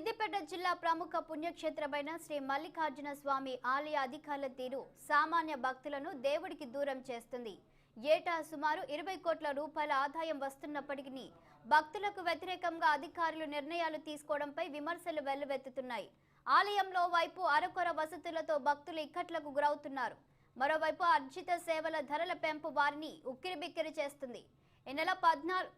సిద్దిపేట జిల్లా ప్రముఖ పుణ్యక్షేత్రమైన శ్రీ మల్లికార్జున స్వామి ఆలయ అధికారుల తీరు సామాన్య భక్తులను దేవుడికి దూరం చేస్తుంది. ఏటా సుమారు ఇరవై కోట్ల రూపాయల ఆదాయం వస్తున్నప్పటికీ భక్తులకు వ్యతిరేకంగా అధికారులు నిర్ణయాలు తీసుకోవడంపై విమర్శలు వెల్లువెత్తుతున్నాయి. ఆలయంలో వైపు అరకొర వసతులతో భక్తులు ఇక్కట్లకు గురవుతున్నారు. మరోవైపు అర్జిత సేవల ధరల పెంపు వారిని ఉక్కిరిబిక్కిరి చేస్తుంది. ఈ నెల పద్నాలుగు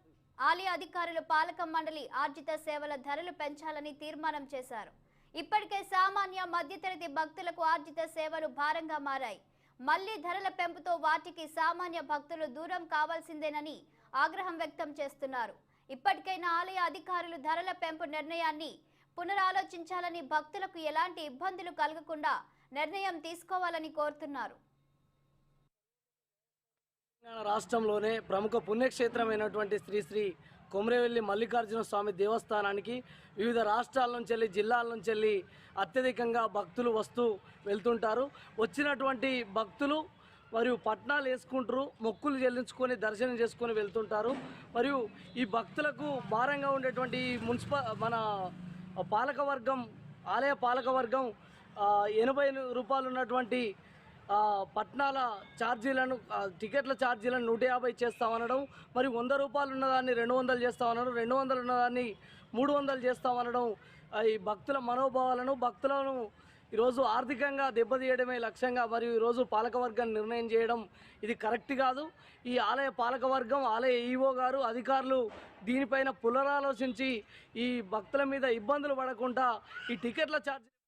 ఆలయ అధికారులు పాలక మండలి ఆర్జిత సేవల ధరలు పెంచాలని తీర్మానం చేశారు. ఇప్పటికే సామాన్య మధ్యతరగతి భక్తులకు ఆర్జిత సేవలు భారంగా మారాయి. మళ్ళీ ధరల పెంపుతో వాటికి సామాన్య భక్తులు దూరం కావాల్సిందేనని ఆగ్రహం వ్యక్తం చేస్తున్నారు. ఇప్పటికైనా ఆలయ అధికారులు ధరల పెంపు నిర్ణయాన్ని పునరాలోచించాలని భక్తులకు ఎలాంటి ఇబ్బందులు కలగకుండా నిర్ణయం తీసుకోవాలని కోరుతున్నారు. తెలంగాణ రాష్ట్రంలోనే ప్రముఖ పుణ్యక్షేత్రమైనటువంటి శ్రీ శ్రీ కొమరేవెల్లి మల్లికార్జున స్వామి దేవస్థానానికి వివిధ రాష్ట్రాల నుంచి వెళ్ళి జిల్లాల నుంచి వెళ్ళి అత్యధికంగా భక్తులు వస్తూ వెళ్తుంటారు. వచ్చినటువంటి భక్తులు మరియు పట్నాలు వేసుకుంటారు మొక్కులు చెల్లించుకొని దర్శనం చేసుకొని వెళ్తుంటారు. మరియు ఈ భక్తులకు భారంగా ఉండేటువంటి మున్సిపల్ మున్సిప మన పాలకవర్గం ఆలయ పాలకవర్గం ఎనభై రూపాయలు ఉన్నటువంటి పట్నాల ఛార్జీలను టికెట్ల ఛార్జీలను నూట యాభై చేస్తామనడం మరి వంద రూపాయలు ఉన్నదాన్ని రెండు వందలు చేస్తామనడం రెండు వందలు ఉన్నదాన్ని మూడు వందలు చేస్తామనడం ఈ భక్తుల మనోభావాలను భక్తులను ఈరోజు ఆర్థికంగా దెబ్బతీయడమే లక్ష్యంగా మరియు ఈరోజు పాలకవర్గాన్ని నిర్ణయం చేయడం ఇది కరెక్ట్ కాదు. ఈ ఆలయ పాలకవర్గం ఆలయ ఈఓ గారు అధికారులు దీనిపైన పునరాలోచించి ఈ భక్తుల మీద ఇబ్బందులు పడకుండా ఈ టికెట్ల ఛార్జీ